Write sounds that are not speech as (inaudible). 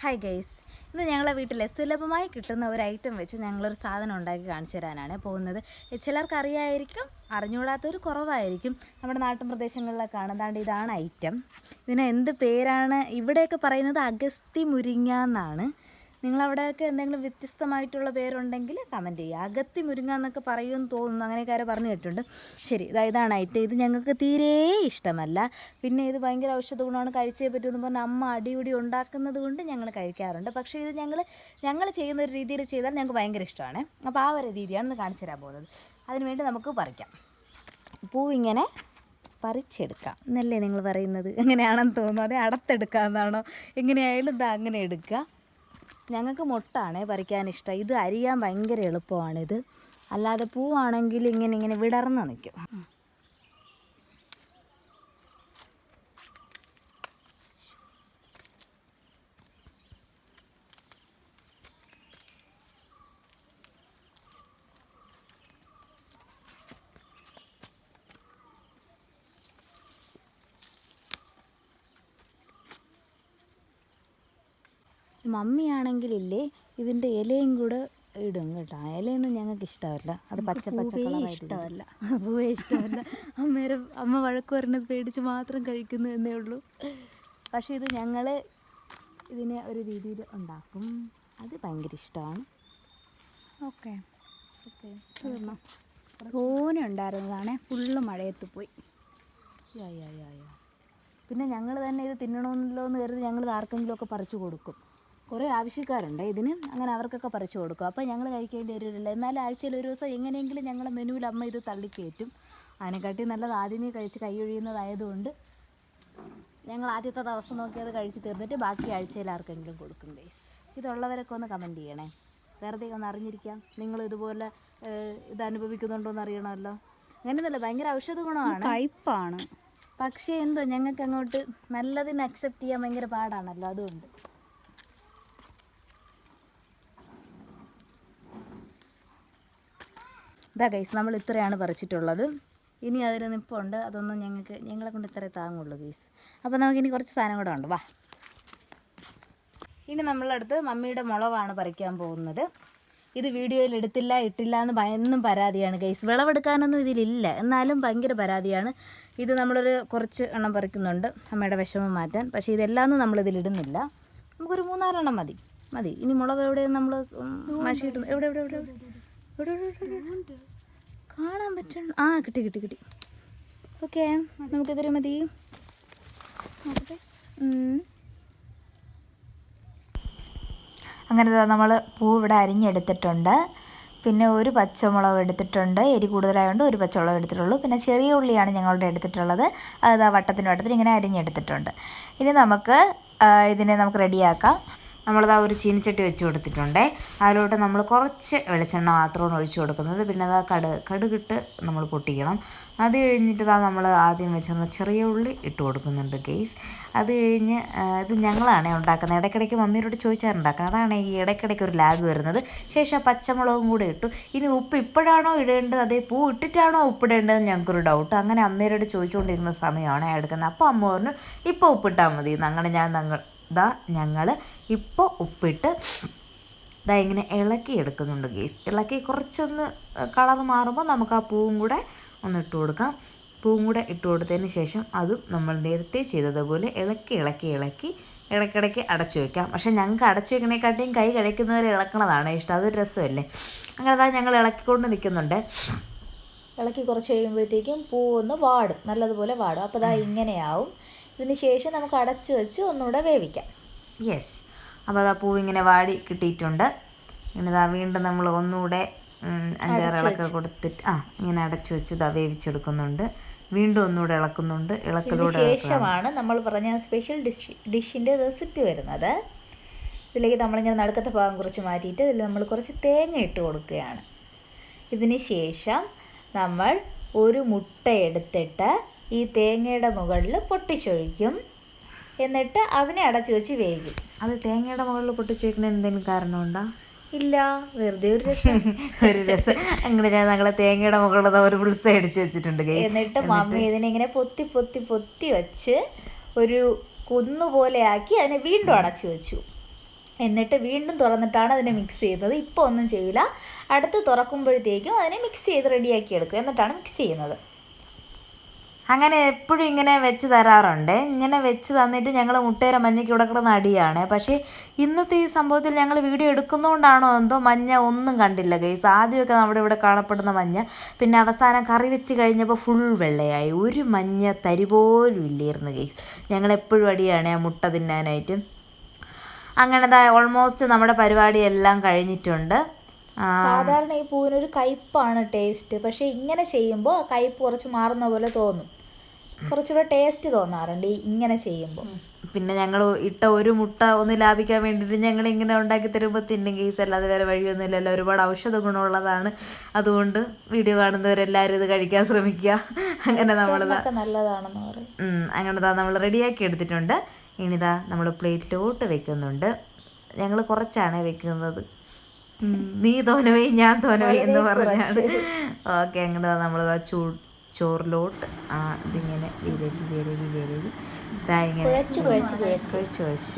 Hi guys ഇന്ന് ഞങ്ങളെ വീട്ടിലെ സുലഭമായി കിട്ടുന്ന ഒരു ഐറ്റം വെച്ച് ഞങ്ങളൊരു സാധനം ഉണ്ടാക്കി കാണിച്ചു തരാനാണ് പോകുന്നത്. ചിലർക്ക് അറിയായിരിക്കും അറിഞ്ഞുകൂടാത്തൊരു കുറവായിരിക്കും. നമ്മുടെ നാട്ടിൻ പ്രദേശങ്ങളിലൊക്കെ കാണുന്നതാണ്ട് ഇതാണ് ഐറ്റം ഇതിന് എന്ത് പേരാണ്? ഇവിടെയൊക്കെ പറയുന്നത് അഗസ്തി മുരിങ്ങ എന്നാണ്. നിങ്ങളവിടെയൊക്കെ എന്തെങ്കിലും വ്യത്യസ്തമായിട്ടുള്ള പേരുണ്ടെങ്കിൽ കമന്റ് ചെയ്യുക. അകത്തി മുരിങ്ങ എന്നൊക്കെ പറയുമെന്ന് തോന്നുന്നു. അങ്ങനെയൊക്കെ പറഞ്ഞു കേട്ടിട്ടുണ്ട്. ശരി ഇതാ ഇതാണ് ഐറ്റം ഇത് ഞങ്ങൾക്ക് തീരെ ഇഷ്ടമല്ല. പിന്നെ ഇത് ഭയങ്കര ഔഷധ ഗുണമാണ്. കഴിച്ചേ പറ്റുമെന്ന് പറഞ്ഞാൽ അമ്മ അടിപൊടി ഉണ്ടാക്കുന്നത് കൊണ്ട് ഞങ്ങൾ കഴിക്കാറുണ്ട്. പക്ഷേ ഇത് ഞങ്ങൾ ഞങ്ങൾ ചെയ്യുന്ന ഒരു രീതിയിൽ ചെയ്താൽ ഞങ്ങൾക്ക് ഭയങ്കര ഇഷ്ടമാണ്. അപ്പോൾ ആ ഒരു രീതിയാണ് ഇന്ന് കാണിച്ചു തരാൻ പോകുന്നത്. അതിനുവേണ്ടി നമുക്ക് പറിക്കാം. പൂവിങ്ങനെ പറിച്ചെടുക്കാം. എന്നല്ലേ നിങ്ങൾ പറയുന്നത്? എങ്ങനെയാണെന്ന് തോന്നുന്നു. അതെ അടത്തെടുക്കാമെന്നാണോ എങ്ങനെയായാലും ഇതാ അങ്ങനെ എടുക്കുക. ഞങ്ങൾക്ക് മുട്ടാണ് പറിക്കാൻ ഇഷ്ടം. ഇത് അരിയാൻ ഭയങ്കര എളുപ്പമാണിത്. അല്ലാതെ പൂവാണെങ്കിൽ ഇങ്ങനെ ഇങ്ങനെ വിടർന്ന് നിൽക്കും. മമ്മിയാണെങ്കിലില്ലേ ഇതിന്റെ ഇലയും കൂടെ ഇടും കേട്ടോ. ഇലയൊന്നും ഞങ്ങൾക്ക് ഇഷ്ടമല്ല. അത് പച്ച പച്ച ഇഷ്ടമല്ല. (laughs) പൂവേ ഇഷ്ടമല്ല. അമ്മേരെ അമ്മ വഴക്ക് പറഞ്ഞത് പേടിച്ച് മാത്രം കഴിക്കുന്നു എന്നേ ഉള്ളൂ. പക്ഷെ ഇത് ഞങ്ങൾ ഇതിനെ ഒരു രീതിയിൽ ഉണ്ടാക്കും. അത് ഭയങ്കര ഇഷ്ടമാണ്. ഓക്കെ. ഓക്കെ. തോനെ ഉണ്ടായിരുന്നതാണേ. ഫുള്ള് മഴയത്ത് പോയി. പിന്നെ ഞങ്ങൾ തന്നെ ഇത് തിന്നണമെന്നല്ലോ എന്ന് കരുതി ഞങ്ങൾ ആർക്കെങ്കിലുമൊക്കെ പറിച്ചു കൊടുക്കും. കുറേ ആവശ്യക്കാരുണ്ട്. ഇതിന് അങ്ങനെ അവർക്കൊക്കെ പറിച്ചു കൊടുക്കും. അപ്പോൾ ഞങ്ങൾ കഴിക്കേണ്ടി വരില്ല എന്നാൽ ആഴ്ചയിൽ ഒരു ദിവസം എങ്ങനെയെങ്കിലും ഞങ്ങൾ മെനുവിൽ അമ്മ ഇത് തള്ളിക്കയറ്റും അതിനെക്കാട്ടി നല്ലത് ആദ്യമേ കഴിച്ച് കൈയൊഴിയുന്നതായതുകൊണ്ട് ഞങ്ങൾ ആദ്യത്തെ ദിവസം നോക്കി അത് കഴിച്ച് തീർന്നിട്ട് ബാക്കി ആഴ്ചയിൽ ആർക്കെങ്കിലും കൊടുക്കും ഗൈസ് ഇതുള്ളവരൊക്കെ ഒന്ന് കമന്റ് ചെയ്യണേ. വെറുതെ ഒന്ന് അറിഞ്ഞിരിക്കാം. നിങ്ങൾ ഇതുപോലെ ഇത് അനുഭവിക്കുന്നുണ്ടോ എന്ന് അറിയണമല്ലോ. അങ്ങനെയൊന്നുമല്ല ഭയങ്കര ഔഷധ ഗുണമാണ്. കയ്പാണ് പക്ഷേ എന്തോ ഞങ്ങൾക്ക് അങ്ങോട്ട് നല്ലതിന് അക്സെപ്റ്റ് ചെയ്യാൻ ഭയങ്കര പാടാണല്ലോ. അതുകൊണ്ട് ഇതാ ഗൈസ് നമ്മൾ ഇത്രയാണ് പറിച്ചിട്ടുള്ളത്. ഇനി അതിന് നിപ്പുണ്ട്. അതൊന്നും ഞങ്ങൾക്ക് ഞങ്ങളെ കൊണ്ട് ഇത്രേ താങ്ങുള്ളൂ ഗൈസ് അപ്പോൾ നമുക്കിനി കുറച്ച് സാധനം കൂടെ ഉണ്ട്. വാ. ഇനി നമ്മളടുത്ത് മമ്മിയുടെ മുളവാണ് പറിക്കാൻ പോകുന്നത്. ഇത് വീഡിയോയിൽ എടുത്തില്ല ഇട്ടില്ല എന്ന് ഭയന്നും പരാതിയാണ് ഗൈസ് വിളവെടുക്കാനൊന്നും ഇതിലില്ല. എന്നാലും ഭയങ്കര പരാതിയാണ്. ഇത് നമ്മളൊരു കുറച്ച് എണ്ണം പറിക്കുന്നുണ്ട്. അമ്മയുടെ വിഷമം മാറ്റാൻ. പക്ഷേ ഇതെല്ലാം നമ്മളിതിലിടുന്നില്ല നമുക്കൊരു മൂന്നാലെണ്ണം മതി. മതി. ഇനി മുളക് എവിടെയും നമ്മൾ മഷിയിട്ട് എവിടെ എവിടെ എവിടെ എവിടെ? കാണാൻ പറ്റണം ആ കിട്ടി കിട്ടി കിട്ടി. ഓക്കെ നമുക്കിതൊരു മതി. അങ്ങനെ നമ്മൾ പൂ ഇവിടെ അരിഞ്ഞെടുത്തിട്ടുണ്ട്. പിന്നെ ഒരു പച്ചമുളക് എടുത്തിട്ടുണ്ട്. എരി കൂടുതലായതുകൊണ്ട് ഒരു പച്ചമുളക് എടുത്തിട്ടുള്ളൂ. പിന്നെ ചെറിയ ഉള്ളിയാണ് ഞങ്ങളുടെ എടുത്തിട്ടുള്ളത്. അത് വട്ടത്തിന് വട്ടത്തിന് ഇങ്ങനെ അരിഞ്ഞെടുത്തിട്ടുണ്ട്. ഇനി നമുക്ക് ഇതിനെ നമുക്ക് റെഡിയാക്കാം. നമ്മളിതാ ഒരു ചീനിച്ചട്ടി വെച്ച് കൊടുത്തിട്ടുണ്ട്. അതിലോട്ട് നമ്മൾ കുറച്ച് വെളിച്ചെണ്ണ മാത്രമാണ് ഒഴിച്ചു കൊടുക്കുന്നത്. പിന്നെ അതാ കട് കടുകിട്ട് നമ്മൾ പൊട്ടിക്കണം. അത് കഴിഞ്ഞിട്ട് ഇതാ നമ്മൾ ആദ്യം വെച്ചിരുന്ന ചെറിയ ഉള്ളി ഇട്ട് കൊടുക്കുന്നുണ്ട് ഗെയ്സ് അത് കഴിഞ്ഞ് ഇത് ഞങ്ങളാണ് ഉണ്ടാക്കുന്നത്. ഇടയ്ക്കിടയ്ക്ക് മമ്മിയോട് ചോദിച്ചാറുണ്ടാക്കുന്നത്. അതാണ് ഈ ഇടയ്ക്കിടയ്ക്ക് ഒരു ലാഗ് വരുന്നത്. ശേഷം പച്ചമുളകും കൂടെ ഇട്ടു. ഇനി ഉപ്പ് ഇപ്പോഴാണോ ഇടേണ്ടത്? അതേ പൂ ഇട്ടിട്ടാണോ ഉപ്പിടേണ്ടത് ഞങ്ങൾക്കൊരു ഡൗട്ട് അങ്ങനെ അമ്മയോട് ചോദിച്ചുകൊണ്ടിരുന്ന സമയമാണ് എടുക്കുന്നത്. അപ്പോൾ അമ്മ പറഞ്ഞു ഇപ്പോൾ ഉപ്പിട്ടാൽ മതി അങ്ങനെ ഞാൻ ഞങ്ങൾ ഇതാ ഞങ്ങൾ ഇപ്പോൾ ഉപ്പിട്ട് ദാ ഇങ്ങനെ ഇളക്കി എടുക്കുന്നുണ്ട് ഗേസ് ഇളക്കി കുറച്ചൊന്ന് കളർ മാറുമ്പോൾ നമുക്ക് ആ പൂവും കൂടെ ഒന്ന് ഇട്ട് കൊടുക്കാം. പൂവും കൂടെ ഇട്ട് കൊടുത്തതിന് ശേഷം അതും നമ്മൾ നേരത്തെ ചെയ്തതുപോലെ ഇളക്കി ഇളക്കി ഇളക്കി ഇടയ്ക്കിടയ്ക്ക് അടച്ചു വയ്ക്കാം പക്ഷേ ഞങ്ങൾക്ക് അടച്ചു വയ്ക്കണേക്കാട്ടിയും കൈ കഴിക്കുന്നവരെ ഇളക്കണതാണ് ഇഷ്ടം. അതൊരു രസമല്ലേ? അങ്ങനെ അതാ ഞങ്ങൾ ഇളക്കിക്കൊണ്ട് നിൽക്കുന്നുണ്ട്. ഇളക്കി കുറച്ച് കഴിയുമ്പോഴത്തേക്കും പൂ ഒന്ന് വാടും. നല്ലതുപോലെ വാടും. അപ്പോൾ ദാ ഇങ്ങനെയാവും. ഇതിന് ശേഷം നമുക്ക് അടച്ചു വെച്ച് ഒന്നുകൂടെ വേവിക്കാം. യെസ് അപ്പോൾ അതാ പൂവ് ഇങ്ങനെ വാടി കിട്ടിയിട്ടുണ്ട്. ഇങ്ങനെ ഇതാ വീണ്ടും നമ്മൾ ഒന്നുകൂടെ ഉം, അഞ്ചാറ് ഇളക്ക കൊടുത്തിട്ട് ആ ഇങ്ങനെ അടച്ചു വെച്ച് ഇതാ വേവിച്ചെടുക്കുന്നുണ്ട്. വീണ്ടും ഒന്നുകൂടെ ഇളക്കുന്നുണ്ട്. ഇളക്കലൂടെ ശേഷമാണ് നമ്മൾ പറഞ്ഞ സ്പെഷ്യൽ ഡിഷ് ഡിഷിന്റെ റെസിപ്പി വരുന്നത്. ഇതിലേക്ക് നമ്മളിങ്ങനെ നടുക്കത്തെ ഭാഗം കുറച്ച് മാറ്റിയിട്ട് ഇതിൽ നമ്മൾ കുറച്ച് തേങ്ങ ഇട്ട് കൊടുക്കുകയാണ്. ഇതിന് ശേഷം നമ്മൾ ഒരു മുട്ട എടുത്തിട്ട് ഈ തേങ്ങയുടെ മുകളിൽ പൊട്ടിച്ചൊഴിക്കും. എന്നിട്ട് അതിനെ അടച്ചു വെച്ച് വേവിക്കും. അത് തേങ്ങയുടെ മുകളിൽ പൊട്ടിച്ചൊഴിക്കണ എന്തെങ്കിലും കാരണമുണ്ടോ ഇല്ല. വെറുതെ ഒരു രസം. (laughs) ഒരു രസം. അങ്ങനെ ഞാൻ ഞങ്ങളെ തേങ്ങയുടെ മുകളിൽ ഒരു പുളിസ അടിച്ച് വെച്ചിട്ടുണ്ട് എന്നിട്ട് മമ്മി ഇതിനെ ഇങ്ങനെ പൊത്തി പൊത്തി പൊത്തി വെച്ച് ഒരു കുന്നുപോലെ ആക്കി അതിനെ വീണ്ടും അടച്ചു വെച്ചു. എന്നിട്ട് വീണ്ടും തുറന്നിട്ടാണ് അതിനെ മിക്സ് ചെയ്തത്. ഇപ്പോൾ ഒന്നും ചെയ്യില്ല. അടുത്ത് തുറക്കുമ്പോഴത്തേക്കും അതിനെ മിക്സ് ചെയ്ത് റെഡിയാക്കി എടുക്കും. എന്നിട്ടാണ് മിക്സ് ചെയ്യുന്നത്. അങ്ങനെ എപ്പോഴും ഇങ്ങനെ വെച്ച് തരാറുണ്ട്. ഇങ്ങനെ വെച്ച് തന്നിട്ട് ഞങ്ങൾ മുട്ടേര മഞ്ഞയ്ക്ക് ഇവിടെ കിടന്ന് അടിയാണ്. പക്ഷേ ഇന്നത്തെ ഈ സംഭവത്തിൽ ഞങ്ങൾ വീഡിയോ എടുക്കുന്നതുകൊണ്ടാണോ എന്തോ മഞ്ഞ ഒന്നും കണ്ടില്ല ഗൈസ് ആദ്യമൊക്കെ നമ്മുടെ ഇവിടെ കാണപ്പെടുന്ന മഞ്ഞ. പിന്നെ അവസാനം കറി വെച്ച് കഴിഞ്ഞപ്പോൾ ഫുൾ വെള്ളയായി. ഒരു മഞ്ഞ തരി പോലും ഇല്ലായിരുന്നു ഗൈസ് ഞങ്ങൾ എപ്പോഴും അടിയാണ് ആ മുട്ട തിന്നാനായിട്ട്. അങ്ങനെ ഓൾമോസ്റ്റ് നമ്മുടെ പരിപാടി എല്ലാം കഴിഞ്ഞിട്ടുണ്ട്. സാധാരണ ഈ പൂവിനൊരു കയ്പ്പാണ് ടേസ്റ്റ് പക്ഷേ ഇങ്ങനെ ചെയ്യുമ്പോൾ കയ്പ്പ് കുറച്ച് മാറുന്ന പോലെ തോന്നും. കുറച്ചുകൂടെ ടേസ്റ്റ് തോന്നാറുണ്ട് ഈ ഇങ്ങനെ ചെയ്യുമ്പോൾ പിന്നെ ഞങ്ങൾ ഇട്ട ഒരു മുട്ട ഒന്ന് ലാഭിക്കാൻ വേണ്ടിയിട്ട് ഞങ്ങൾ ഇങ്ങനെ ഉണ്ടാക്കി തരുമ്പോൾ തിന്നും കേസ് അല്ലാതെ വേറെ വഴിയൊന്നുമില്ലല്ലോ. ഒരുപാട് ഔഷധ ഗുണമുള്ളതാണ്. അതുകൊണ്ട് വീഡിയോ കാണുന്നവരെല്ലാവരും ഇത് കഴിക്കാൻ ശ്രമിക്കുക. അങ്ങനെ നമ്മൾ നല്ലതാണെന്ന് പറയും. അങ്ങനെ ദാ നമ്മൾ റെഡിയാക്കി എടുത്തിട്ടുണ്ട്. ഇനിതാ നമ്മൾ പ്ലേറ്റിലോട്ട് വെക്കുന്നുണ്ട്. ഞങ്ങൾ കുറച്ചാണ് വെക്കുന്നത്. നീ തോനവേ ഞാൻ തോനവേ എന്ന് പറഞ്ഞാണ്. (laughs) ഓക്കെ അങ്ങനെ നമ്മൾ ചൂ ചോറിലോട്ട് ആ ഇതിങ്ങനെ വിരവി വിരവി വിരവി ഇതാ ഇങ്ങനെ കുഴച്ച് കുഴച്ച് കുഴച്ച്. കുഴച്ച് കുഴച്ച്.